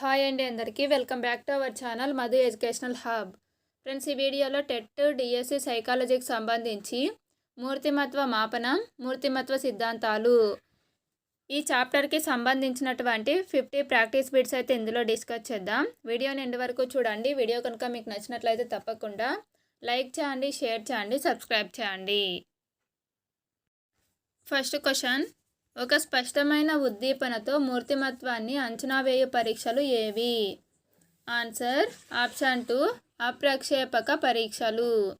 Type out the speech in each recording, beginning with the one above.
Hi అండి అందరికీ. Welcome back to our channel Madhu educational hub. Friends ఈ వీడియోలో టెట్ డిఎస్సి సైకాలజీకి సంబంధించి మూర్తిమత్వ మాపనం మూర్తిమత్వ సిద్ధాంతాలు ఈ చాప్టర్కి సంబంధించినటువంటి ఫిఫ్టీ ప్రాక్టీస్ బిట్స్ అయితే ఇందులో డిస్కస్ చేద్దాం. వీడియోని ఎండ్ వరకు చూడండి. వీడియో కనుక మీకు నచ్చినట్లయితే తప్పకుండా లైక్ చేయండి షేర్ చేయండి సబ్స్క్రైబ్ చేయండి. First question. ఒక స్పష్టమైన ఉద్దీపనతో మూర్తిమత్వాన్ని అంచనా వేయు పరీక్షలు ఏవి? ఆన్సర్ ఆప్షన్ టూ అప్రక్షేపక పరీక్షలు.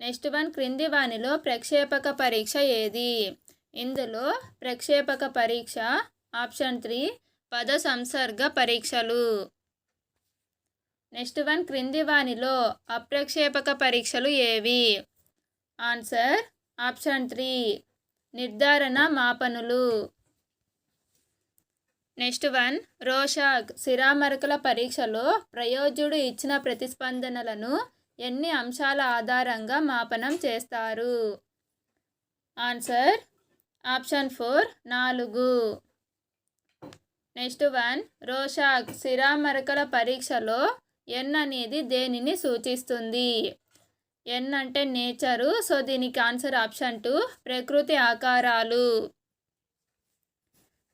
నెక్స్ట్ వన్ క్రింది వానిలో ప్రక్షేపక పరీక్ష ఏది? ఇందులో ప్రక్షేపక పరీక్ష ఆప్షన్ త్రీ పద సంసర్గ పరీక్షలు. నెక్స్ట్ వన్ క్రింది వానిలో అప్రక్షేపక పరీక్షలు ఏవి? ఆన్సర్ ఆప్షన్ త్రీ నిర్ధారణ మాపనులు. నెక్స్ట్ వన్ రోషాక్ సిరామరకల పరీక్షలో ప్రయోజుడు ఇచ్చిన ప్రతిస్పందనలను ఎన్ని అంశాల ఆధారంగా మాపనం చేస్తారు? ఆన్సర్ ఆప్షన్ ఫోర్ నాలుగు. నెక్స్ట్ వన్ రోషాక్ సిరామరకల పరీక్షలో ఎన్ అనేది దేనిని సూచిస్తుంది? ఎన్ అంటే నేచరు. సో దీనికి ఆన్సర్ ఆప్షన్ టూ ప్రకృతి ఆకారాలు.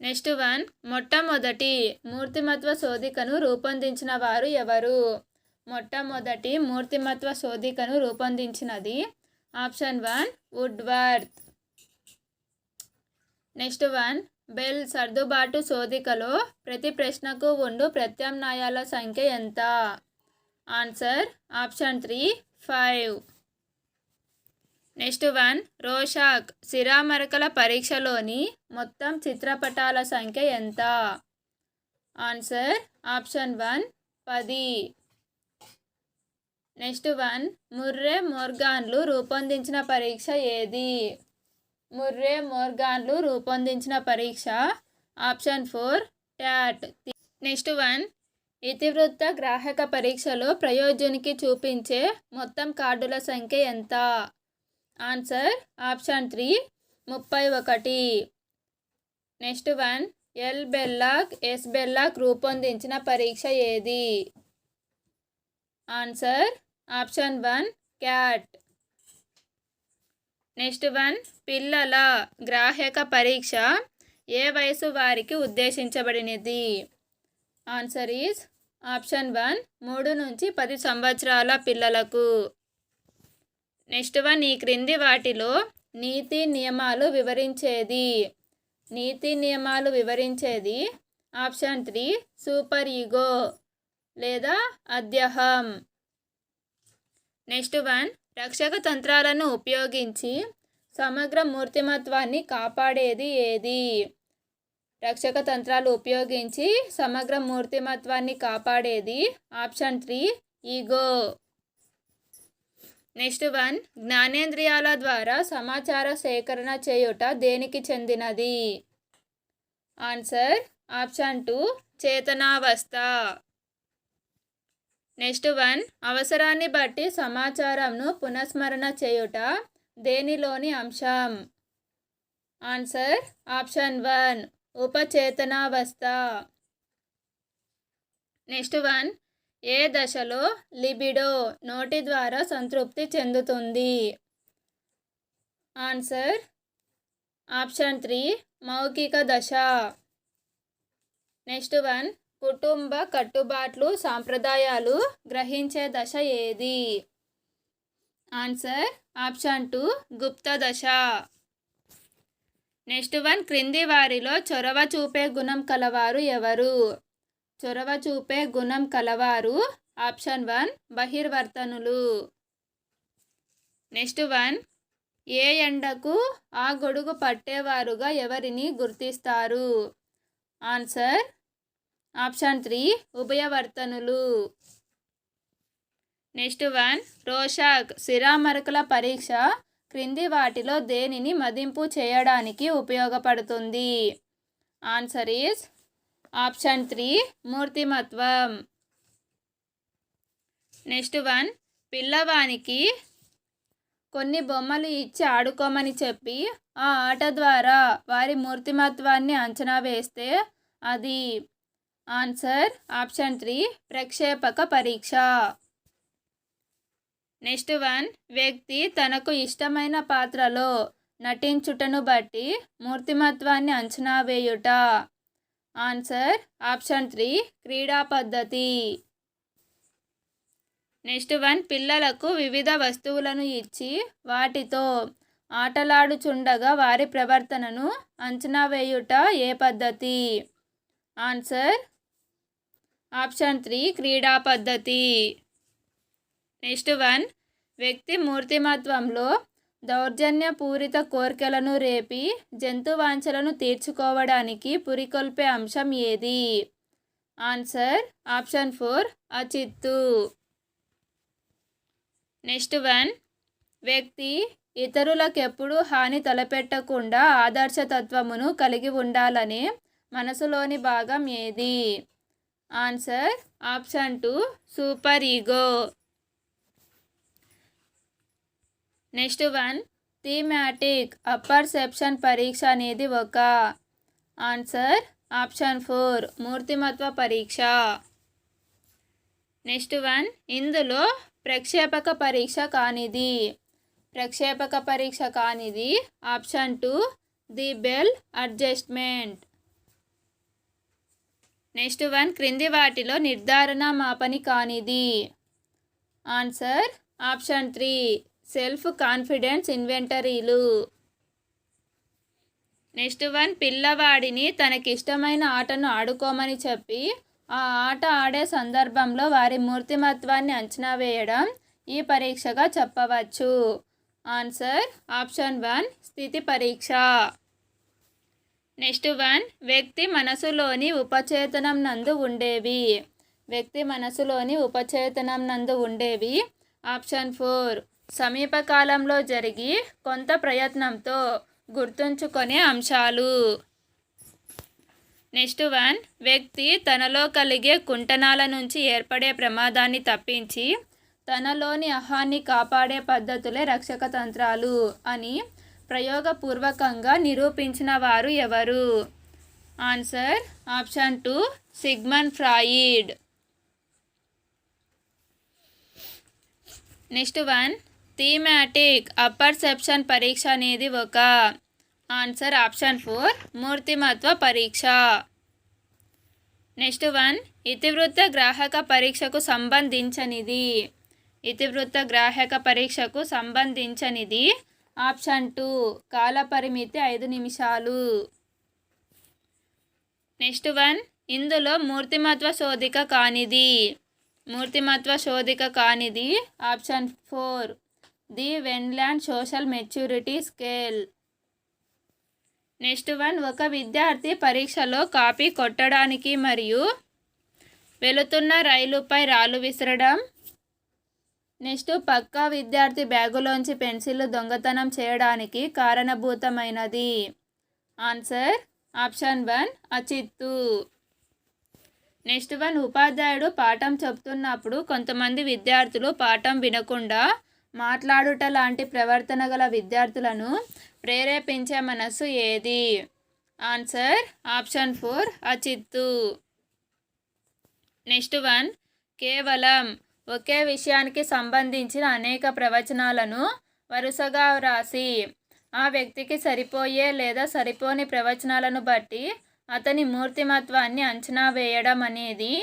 నెక్స్ట్ వన్ మొట్టమొదటి మూర్తిమత్వ శోధికను రూపొందించిన వారు ఎవరు? మొట్టమొదటి మూర్తిమత్వ శోధికను రూపొందించినది option one Woodworth. Next one bell సర్దుబాటు శోధికలో ప్రతి ప్రశ్నకు ఉండు ప్రత్యామ్నాయాల సంఖ్య ఎంత? Answer option three five. Next one Rorschach సిరామరకల పరీక్షలోని మొత్తం చిత్రపటాల సంఖ్య ఎంత? ఆన్సర్ ఆప్షన్ వన్ పది. నెక్స్ట్ వన్ ముర్రే మోర్గాన్లు రూపొందించిన పరీక్ష ఏది? ముర్రే మోర్గాన్లు రూపొందించిన పరీక్ష option four TAT. Next one ఇతివృత్త గ్రాహక పరీక్షలో ప్రయోజనికి చూపించే మొత్తం కార్డుల సంఖ్య ఎంత? ఆన్సర్ ఆప్షన్ త్రీ ముప్పై ఒకటి. Next one L Bellak S Bellak రూపొందించిన పరీక్ష ఏది? Answer option one CAT. Next one పిల్లల గ్రాహక పరీక్ష ఏ వయసు వారికి ఉద్దేశించబడినది? ఆన్సర్ ఈజ్ ఆప్షన్ వన్ మూడు నుంచి పది సంవత్సరాల పిల్లలకు. నెక్స్ట్ వన్ ఈ క్రింది వాటిలో నీతి నియమాలు వివరించేది. నీతి నియమాలు వివరించేది ఆప్షన్ త్రీ సూపర్ ఈగో లేదా అధ్యహం. నెక్స్ట్ వన్ రక్షక తంత్రాలను ఉపయోగించి సమగ్ర మూర్తిమత్వాన్ని కాపాడేది ఏది? రక్షక తంత్రాలు ఉపయోగించి సమగ్ర మూర్తిమత్వాన్ని కాపాడేది option three ego. Next one జ్ఞానేంద్రియాల ద్వారా సమాచార సేకరణ చేయుట దేనికి చెందినది? ఆన్సర్ ఆప్షన్ టూ చేతనావస్థ. నెక్స్ట్ వన్ అవసరాన్ని బట్టి సమాచారంను పునఃస్మరణ చేయుట దేనిలోని అంశం? Answer option one. ఉపచేతనావస్థ. Next one. ఏ దశలో లిబిడో నోటి ద్వారా సంతృప్తి చెందుతుంది? ఆన్సర్. ఆప్షన్ త్రీ మౌఖిక దశ. Next one. కుటుంబ కట్టుబాట్లు సాంప్రదాయాలు గ్రహించే దశ ఏది? ఆన్సర్. ఆప్షన్ టూ గుప్త దశ. నెక్స్ట్ వన్ క్రింది వారిలో చొరవ చూపే గుణం కలవారు ఎవరు? చొరవ చూపే గుణం కలవారు ఆప్షన్ వన్ బహిర్వర్తనులు. నెక్స్ట్ వన్ ఏ ఎండకు ఆ గొడుగు పట్టేవారుగా ఎవరిని గుర్తిస్తారు? ఆన్సర్ ఆప్షన్ త్రీ ఉభయవర్తనులు. నెక్స్ట్ వన్ రోషాక్ సిరామరకుల పరీక్ష క్రింది వాటిలో దేనిని మదింపు చేయడానికి ఉపయోగపడుతుంది? ఆన్సర్ ఈజ్ ఆప్షన్ త్రీ మూర్తిమత్వం. నెక్స్ట్ వన్ పిల్లవానికి కొన్ని బొమ్మలు ఇచ్చి ఆడుకోమని చెప్పి ఆ ఆట ద్వారా వారి మూర్తిమత్వాన్ని అంచనా వేస్తే అది. ఆన్సర్ ఆప్షన్ త్రీ ప్రక్షేపక పరీక్ష. నెక్స్ట్ వన్ వ్యక్తి తనకు ఇష్టమైన పాత్రలో నటించుటను బట్టి మూర్తిమత్వాన్ని అంచనా వేయుట. ఆన్సర్ ఆప్షన్ త్రీ క్రీడా పద్ధతి. నెక్స్ట్ వన్ పిల్లలకు వివిధ వస్తువులను ఇచ్చి వాటితో ఆటలాడుచుండగా వారి ప్రవర్తనను అంచనా వేయుట ఏ పద్ధతి? ఆన్సర్ ఆప్షన్ త్రీ క్రీడా పద్ధతి. నెక్స్ట్ వన్ వ్యక్తి మూర్తిమత్వంలో దౌర్జన్యపూరిత కోరికలను రేపి జంతు వాంఛలను తీర్చుకోవడానికి పురికొల్పే అంశం ఏది? ఆన్సర్ ఆప్షన్ ఫోర్ అచిత్తు. నెక్స్ట్ వన్ వ్యక్తి ఇతరులకెప్పుడు హాని తలపెట్టకుండా ఆదర్శతత్వమును కలిగి ఉండాలనే మనసులోని భాగం ఏది? Answer option two superego. Next one thematic apperception పరీక్ష అనేది ఒక ఆన్సర్. ఆప్షన్ ఫోర్ మూర్తిమత్వ పరీక్ష. నెక్స్ట్ వన్ ఇందులో ప్రక్షేపక పరీక్ష కానిది. ప్రక్షేపక పరీక్ష కానిది. Option two the Bell adjustment. Next one క్రింది వాటిలో నిర్ధారణ మాపని కానిది. Answer option three self confidence ఇన్వెంటరీలు. Next one పిల్లవాడిని తనకిష్టమైన ఆటను ఆడుకోమని చెప్పి ఆ ఆట ఆడే సందర్భంలో వారి మూర్తిమత్వాన్ని అంచనా వేయడం ఈ పరీక్షగా చెప్పవచ్చు. ఆన్సర్ ఆప్షన్ వన్ స్థితి పరీక్ష. నెక్స్ట్ వన్ వ్యక్తి మనసులోని ఉపచేతనం నందు ఉండేవి. వ్యక్తి మనసులోని ఉపచేతనం నందు ఉండేవి. ఆప్షన్ ఫోర్ సమీపకాలంలో జరిగి కొంత ప్రయత్నంతో గుర్తుంచుకునే అంశాలు. నెక్స్ట్ వన్ వ్యక్తి తనలో కలిగే కుంటనాల నుంచి ఏర్పడే ప్రమాదాన్ని తప్పించి తనలోని అహాన్ని కాపాడే పద్ధతులే రక్షక తంత్రాలు అని ప్రయోగపూర్వకంగా నిరూపించిన వారు ఎవరు? Answer option two Sigmund Freud. Next one thematic apperception పరీక్ష అనేది ఒక ఆన్సర్ ఆప్షన్ ఫోర్ మూర్తిమత్వ పరీక్ష. నెక్స్ట్ వన్ ఇతివృత్త గ్రాహక పరీక్షకు సంబంధించనిది. ఇతివృత్త గ్రాహక పరీక్షకు సంబంధించనిది. ఆప్షన్ టూ కాలపరిమితి ఐదు నిమిషాలు. నెక్స్ట్ వన్ ఇందులో మూర్తిమత్వ శోధిక కానిది. మూర్తిమత్వ శోధిక కానిది option four. The Vineland social maturity scale. Next one ఒక విద్యార్థి పరీక్షలో కాపీ కొట్టడానికి మరియు వెళుతున్న రైలుపై రాళ్ళు విసరడం. నెక్స్ట్ పక్కా విద్యార్థి బ్యాగులోంచి పెన్సిల్ దొంగతనం చేయడానికి కారణభూతమైనది. ఆన్సర్ ఆప్షన్ వన్ అచిత్తు. నెక్స్ట్ వన్ ఉపాధ్యాయుడు పాఠం చెప్తున్నప్పుడు కొంతమంది విద్యార్థులు పాఠం వినకుండా మాట్లాడుట లాంటి ప్రవర్తన గల విద్యార్థులను ప్రేరేపించే మనస్సు ఏది? ఆన్సర్ ఆప్షన్ ఫోర్ అచిత్తు. నెక్స్ట్ వన్ కేవలం ఒకే విషయానికి సంబంధించిన అనేక ప్రవచనాలను వరుసగా వ్రాసి ఆ వ్యక్తికి సరిపోయే లేదా సరిపోని ప్రవచనాలను బట్టి అతని మూర్తిమత్వాన్ని అంచనా వేయడం అనేది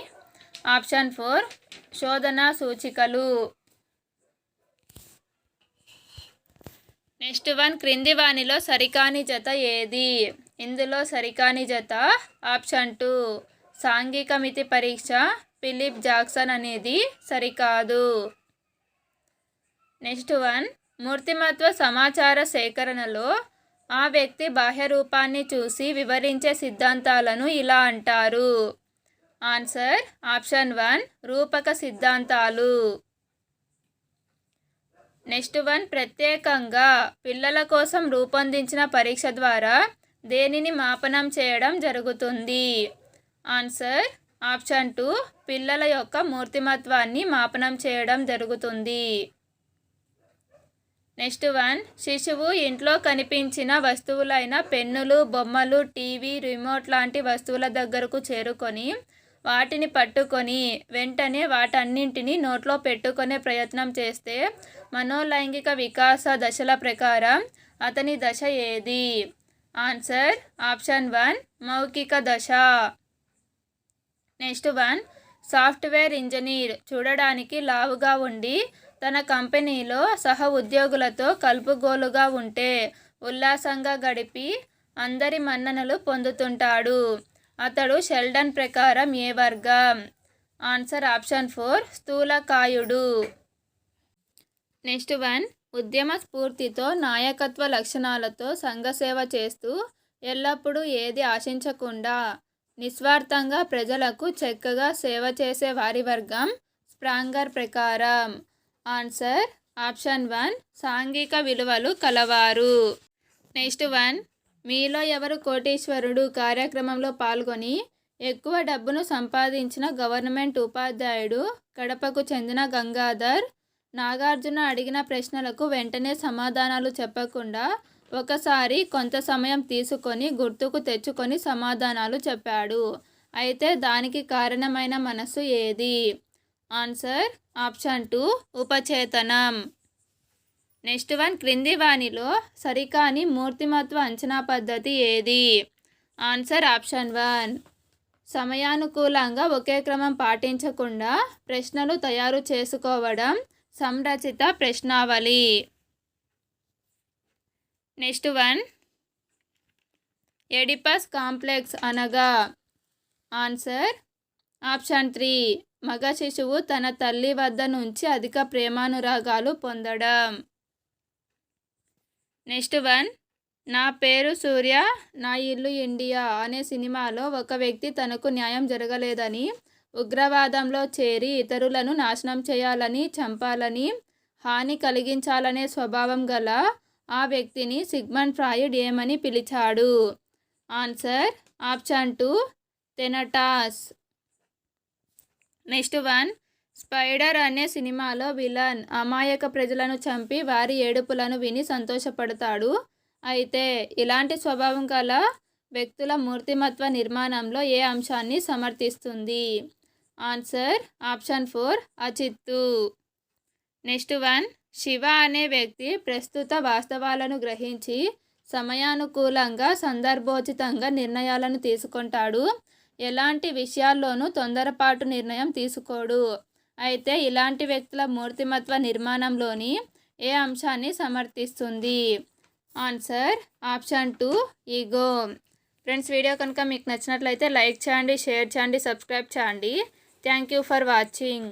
ఆప్షన్ ఫోర్ శోధన సూచికలు. నెక్స్ట్ వన్ క్రింది వానిలో సరికాని జత ఏది? ఇందులో సరికాని జత ఆప్షన్ టూ. సాంఘిక మితి పరీక్ష ఫిలిప్ జాక్సన్ అనేది సరికాదు. నెక్స్ట్ వన్ మూర్తిమత్వ సమాచార సేకరణలో ఆ వ్యక్తి బాహ్య రూపాన్ని చూసి వివరించే సిద్ధాంతాలను ఇలా అంటారు. ఆన్సర్ ఆప్షన్ వన్ రూపక సిద్ధాంతాలు. నెక్స్ట్ వన్ ప్రత్యేకంగా పిల్లల కోసం రూపొందించిన పరీక్ష ద్వారా దేనిని మాపనం చేయడం జరుగుతుంది? ఆన్సర్ ఆప్షన్ టూ పిల్లల యొక్క మూర్తిమత్వాన్ని మాపనం చేయడం జరుగుతుంది. నెక్స్ట్ వన్ శిశువు ఇంట్లో కనిపించిన వస్తువులైన పెన్నులు బొమ్మలు టీవీ రిమోట్ లాంటి వస్తువుల దగ్గరకు చేరుకొని వాటిని పట్టుకొని వెంటనే వాటన్నింటినీ నోట్లో పెట్టుకునే ప్రయత్నం చేస్తే మనోలైంగిక వికాస దశల ప్రకారం అతని దశ ఏది? ఆన్సర్ ఆప్షన్ వన్ మౌఖిక దశ. Next one software engineer. చూడడానికి లావుగా ఉండి తన కంపెనీలో సహ ఉద్యోగులతో కలుపుగోలుగా ఉంటే ఉల్లాసంగా గడిపి అందరి మన్ననలు పొందుతుంటాడు. అతడు షెల్డన్ ప్రకారం ఏ వర్గం? ఆన్సర్ ఆప్షన్ ఫోర్ స్థూలకాయుడు. నెక్స్ట్ వన్ ఉద్యమ స్ఫూర్తితో నాయకత్వ లక్షణాలతో సంఘసేవ చేస్తూ ఎల్లప్పుడూ ఏది ఆశించకుండా నిస్వార్థంగా ప్రజలకు చక్కగా సేవ చేసే వారి వర్గం స్ప్రాంగర్ ప్రకారం. ఆన్సర్ ఆప్షన్ వన్ సాంఘిక విలువలు కలవారు. నెక్స్ట్ వన్ మీలో ఎవరు కోటీశ్వరుడు? కార్యక్రమంలో పాల్గొని ఎక్కువ డబ్బును సంపాదించిన గవర్నమెంట్ ఉపాధ్యాయుడు కడపకు చెందిన గంగాధర్ నాగార్జున అడిగిన ప్రశ్నలకు వెంటనే సమాధానాలు చెప్పకుండా ఒకసారి కొంత సమయం తీసుకొని గుర్తుకు తెచ్చుకొని సమాధానాలు చెప్పాడు. అయితే దానికి కారణమైన మనసు ఏది? ఆన్సర్ ఆప్షన్ టూ ఉపచేతనం. నెక్స్ట్ వన్ క్రింది వాణిలో సరికాని మూర్తిమత్వ అంచనా పద్ధతి ఏది? Answer option one. సమయానుకూలంగా ఒకే క్రమం పాటించకుండా ప్రశ్నలు తయారు చేసుకోవడం సంరచిత ప్రశ్నావళి. Next one. ఎడిపస్ కాంప్లెక్స్ అనగా ఆన్సర్ ఆప్షన్ త్రీ. మగ శిశువు తన తల్లి వద్ద నుంచి అధిక ప్రేమానురాగాలు పొందడం. నెక్స్ట్ వన్ నా పేరు సూర్య నా ఇల్లు ఇండియా అనే సినిమాలో ఒక వ్యక్తి తనకు న్యాయం జరగలేదని ఉగ్రవాదంలో చేరి ఇతరులను నాశనం చేయాలని చంపాలని హాని కలిగించాలనే స్వభావం గల ఆ వ్యక్తిని సిగ్మండ్ ఫ్రాయిడ్ ఏమని పిలిచాడు? Answer option two Thanatos. Next one Spider అనే సినిమాలో విలన్ అమాయక ప్రజలను చంపి వారి ఏడుపులను విని సంతోషపడతాడు. అయితే ఇలాంటి స్వభావం గల వ్యక్తుల మూర్తిమత్వ నిర్మాణంలో ఏ అంశాన్ని సమర్థిస్తుంది? ఆన్సర్ ఆప్షన్ ఫోర్ అచిత్తు. నెక్స్ట్ వన్ శివ అనే వ్యక్తి ప్రస్తుత వాస్తవాలను గ్రహించి సమయానుకూలంగా సందర్భోచితంగా నిర్ణయాలను తీసుకుంటాడు. ఎలాంటి విషయాల్లోనూ తొందరపాటు నిర్ణయం తీసుకోడు. అయితే ఇలాంటి వ్యక్తుల మూర్తిమత్వ నిర్మాణంలోని ఏ అంశాన్ని సమర్థిస్తుంది? Answer option two ego. Friends video కనుక మీకు నచ్చినట్లయితే లైక్ చేయండి షేర్ చేయండి సబ్స్క్రైబ్ చేయండి. Thank you for watching.